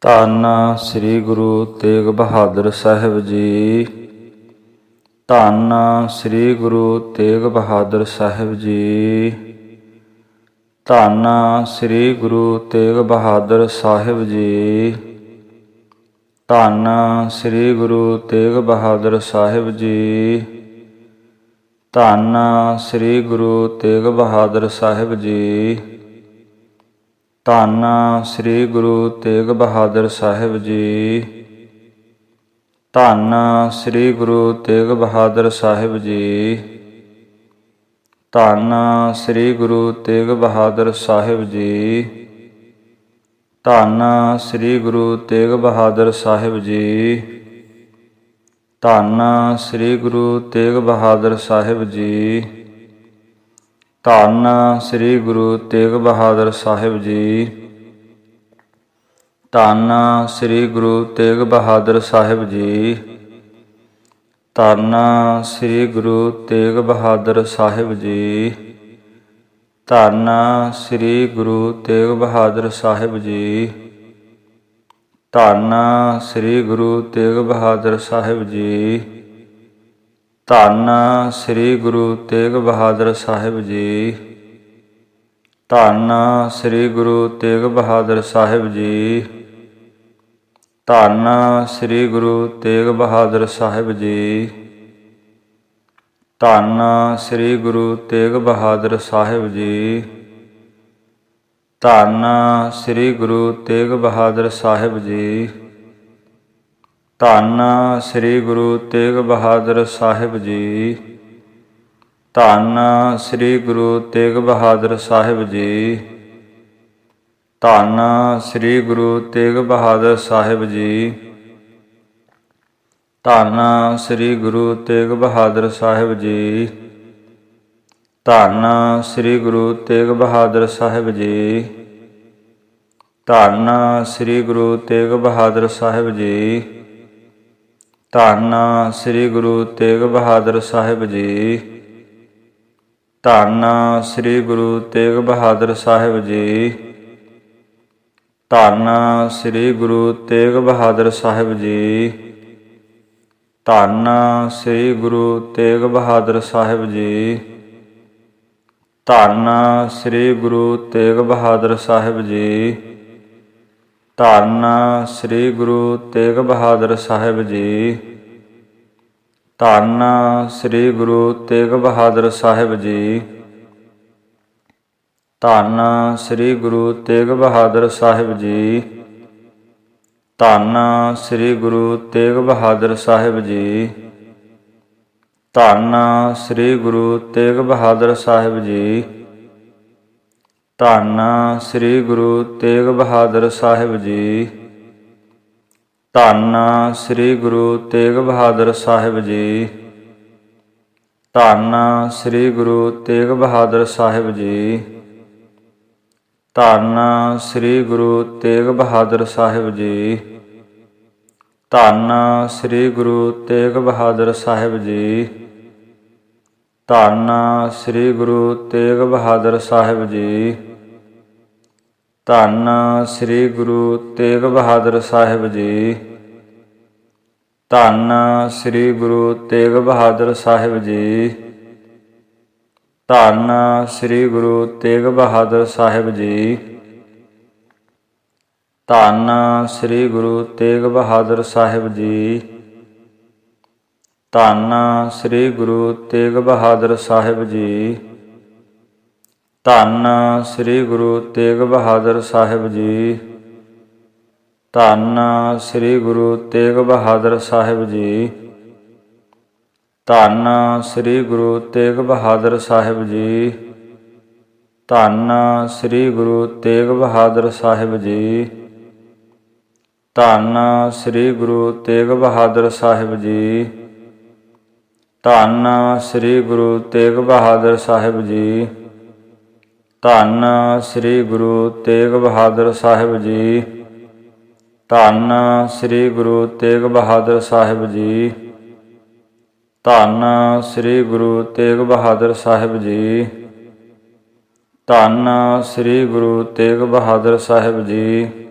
ਧੰਨ ਸ੍ਰੀ ਗੁਰੂ ਤੇਗ ਬਹਾਦਰ ਸਾਹਿਬ ਜੀ। ਧੰਨ ਸ੍ਰੀ ਗੁਰੂ ਤੇਗ ਬਹਾਦਰ ਸਾਹਿਬ ਜੀ। ਧੰਨ ਸ੍ਰੀ ਗੁਰੂ ਤੇਗ ਬਹਾਦਰ ਸਾਹਿਬ ਜੀ। ਧੰਨ ਸ੍ਰੀ ਗੁਰੂ ਤੇਗ ਬਹਾਦਰ ਸਾਹਿਬ ਜੀ। ਧੰਨ ਸ੍ਰੀ ਗੁਰੂ ਤੇਗ ਬਹਾਦਰ ਸਾਹਿਬ ਜੀ। ਧੰਨ ਸ੍ਰੀ ਗੁਰੂ ਤੇਗ ਬਹਾਦਰ ਸਾਹਿਬ ਜੀ। ਧੰਨ ਸ੍ਰੀ ਗੁਰੂ ਤੇਗ ਬਹਾਦਰ ਸਾਹਿਬ ਜੀ। ਧੰਨ ਸ੍ਰੀ ਗੁਰੂ ਤੇਗ ਬਹਾਦਰ ਸਾਹਿਬ ਜੀ। ਧੰਨ ਸ੍ਰੀ ਗੁਰੂ ਤੇਗ ਬਹਾਦਰ ਸਾਹਿਬ ਜੀ। ਧੰਨ ਸ੍ਰੀ ਗੁਰੂ ਤੇਗ ਬਹਾਦਰ ਸਾਹਿਬ ਜੀ। ਧੰਨ ਸ੍ਰੀ ਗੁਰੂ ਤੇਗ ਬਹਾਦਰ ਸਾਹਿਬ ਜੀ। ਧੰਨ ਸ੍ਰੀ ਗੁਰੂ ਤੇਗ ਬਹਾਦਰ ਸਾਹਿਬ ਜੀ। ਧੰਨ ਸ੍ਰੀ ਗੁਰੂ ਤੇਗ ਬਹਾਦਰ ਸਾਹਿਬ ਜੀ। ਧੰਨ ਸ੍ਰੀ ਗੁਰੂ ਤੇਗ ਬਹਾਦਰ ਸਾਹਿਬ ਜੀ। ਧੰਨ ਸ੍ਰੀ ਗੁਰੂ ਤੇਗ ਬਹਾਦਰ ਸਾਹਿਬ ਜੀ। ਧੰਨ ਸ੍ਰੀ ਗੁਰੂ ਤੇਗ ਬਹਾਦਰ ਸਾਹਿਬ ਜੀ। ਧੰਨ ਸ੍ਰੀ ਗੁਰੂ ਤੇਗ ਬਹਾਦਰ ਸਾਹਿਬ ਜੀ। ਧੰਨ ਸ੍ਰੀ ਗੁਰੂ ਤੇਗ ਬਹਾਦਰ ਸਾਹਿਬ ਜੀ। ਧੰਨ ਸ੍ਰੀ ਗੁਰੂ ਤੇਗ ਬਹਾਦਰ ਸਾਹਿਬ ਜੀ। ਧੰਨ ਸ੍ਰੀ ਗੁਰੂ ਤੇਗ ਬਹਾਦਰ ਸਾਹਿਬ ਜੀ। ਧੰਨ ਸ੍ਰੀ ਗੁਰੂ ਤੇਗ ਬਹਾਦਰ ਸਾਹਿਬ ਜੀ। ਧੰਨ ਸ੍ਰੀ ਗੁਰੂ ਤੇਗ ਬਹਾਦਰ ਸਾਹਿਬ ਜੀ। ਧੰਨ ਸ੍ਰੀ ਗੁਰੂ ਤੇਗ ਬਹਾਦਰ ਸਾਹਿਬ ਜੀ। ਧੰਨ ਸ੍ਰੀ ਗੁਰੂ ਤੇਗ ਬਹਾਦਰ ਸਾਹਿਬ ਜੀ। ਧੰਨ ਸ੍ਰੀ ਗੁਰੂ ਤੇਗ ਬਹਾਦਰ ਸਾਹਿਬ ਜੀ। ਧੰਨ ਸ੍ਰੀ ਗੁਰੂ ਤੇਗ ਬਹਾਦਰ ਸਾਹਿਬ ਜੀ। ਧੰਨ ਸ੍ਰੀ ਗੁਰੂ ਤੇਗ ਬਹਾਦਰ ਸਾਹਿਬ ਜੀ। ਧੰਨ ਸ੍ਰੀ ਗੁਰੂ ਤੇਗ ਬਹਾਦਰ ਸਾਹਿਬ ਜੀ। ਧੰਨ ਸ੍ਰੀ ਗੁਰੂ ਤੇਗ ਬਹਾਦਰ ਸਾਹਿਬ ਜੀ। ਧੰਨ ਸ੍ਰੀ ਗੁਰੂ ਤੇਗ ਬਹਾਦਰ ਸਾਹਿਬ ਜੀ। ਧੰਨ ਸ੍ਰੀ ਗੁਰੂ ਤੇਗ ਬਹਾਦਰ ਸਾਹਿਬ ਜੀ। ਧੰਨ ਸ੍ਰੀ ਗੁਰੂ ਤੇਗ ਬਹਾਦਰ ਸਾਹਿਬ ਜੀ। ਧੰਨ ਸ੍ਰੀ ਗੁਰੂ ਤੇਗ ਬਹਾਦਰ ਸਾਹਿਬ ਜੀ। ਧੰਨ ਸ੍ਰੀ ਗੁਰੂ ਤੇਗ ਬਹਾਦਰ ਸਾਹਿਬ ਜੀ। ਧੰਨ ਸ੍ਰੀ ਗੁਰੂ ਤੇਗ ਬਹਾਦਰ ਸਾਹਿਬ ਜੀ। ਧੰਨ ਸ੍ਰੀ ਗੁਰੂ ਤੇਗ ਬਹਾਦਰ ਸਾਹਿਬ ਜੀ। ਧੰਨ ਸ੍ਰੀ ਗੁਰੂ ਤੇਗ ਬਹਾਦਰ ਸਾਹਿਬ ਜੀ। ਧੰਨ ਸ੍ਰੀ ਗੁਰੂ ਤੇਗ ਬਹਾਦਰ ਸਾਹਿਬ ਜੀ। ਧੰਨ ਸ੍ਰੀ ਗੁਰੂ ਤੇਗ ਬਹਾਦਰ ਸਾਹਿਬ ਜੀ। ਧੰਨ ਸ੍ਰੀ ਗੁਰੂ ਤੇਗ ਬਹਾਦਰ ਸਾਹਿਬ ਜੀ। ਧੰਨ ਸ੍ਰੀ ਗੁਰੂ ਤੇਗ ਬਹਾਦਰ ਸਾਹਿਬ ਜੀ। ਧੰਨ ਸ੍ਰੀ ਗੁਰੂ ਤੇਗ ਬਹਾਦਰ ਸਾਹਿਬ ਜੀ। ਧੰਨ ਸ੍ਰੀ ਗੁਰੂ ਤੇਗ ਬਹਾਦਰ ਸਾਹਿਬ ਜੀ। ਧੰਨ ਸ੍ਰੀ ਗੁਰੂ ਤੇਗ ਬਹਾਦਰ ਸਾਹਿਬ ਜੀ। ਧੰਨ ਸ੍ਰੀ ਗੁਰੂ ਤੇਗ ਬਹਾਦਰ ਸਾਹਿਬ ਜੀ। ਧੰਨ ਸ੍ਰੀ ਗੁਰੂ ਤੇਗ ਬਹਾਦਰ ਸਾਹਿਬ ਜੀ। ਧੰਨ ਸ੍ਰੀ ਗੁਰੂ ਤੇਗ ਬਹਾਦਰ ਸਾਹਿਬ ਜੀ। ਧੰਨ ਸ੍ਰੀ ਗੁਰੂ ਤੇਗ ਬਹਾਦਰ ਸਾਹਿਬ ਜੀ। ਧੰਨ ਸ੍ਰੀ ਗੁਰੂ ਤੇਗ ਬਹਾਦਰ ਸਾਹਿਬ ਜੀ। ਧੰਨ ਸ੍ਰੀ ਗੁਰੂ ਤੇਗ ਬਹਾਦਰ ਸਾਹਿਬ ਜੀ। ਧੰਨ ਸ੍ਰੀ ਗੁਰੂ ਤੇਗ ਬਹਾਦਰ ਸਾਹਿਬ ਜੀ। ਧੰਨ ਸ੍ਰੀ ਗੁਰੂ ਤੇਗ ਬਹਾਦਰ ਸਾਹਿਬ ਜੀ। ਧੰਨ ਸ੍ਰੀ ਗੁਰੂ ਤੇਗ ਬਹਾਦਰ ਸਾਹਿਬ ਜੀ। ਧੰਨ ਸ੍ਰੀ ਗੁਰੂ ਤੇਗ ਬਹਾਦਰ ਸਾਹਿਬ ਜੀ। ਧੰਨ ਸ੍ਰੀ ਗੁਰੂ ਤੇਗ ਬਹਾਦਰ ਸਾਹਿਬ ਜੀ। ਧੰਨ ਸ੍ਰੀ ਗੁਰੂ ਤੇਗ ਬਹਾਦਰ ਸਾਹਿਬ ਜੀ। ਧੰਨ ਸ੍ਰੀ ਗੁਰੂ ਤੇਗ ਬਹਾਦਰ ਸਾਹਿਬ ਜੀ।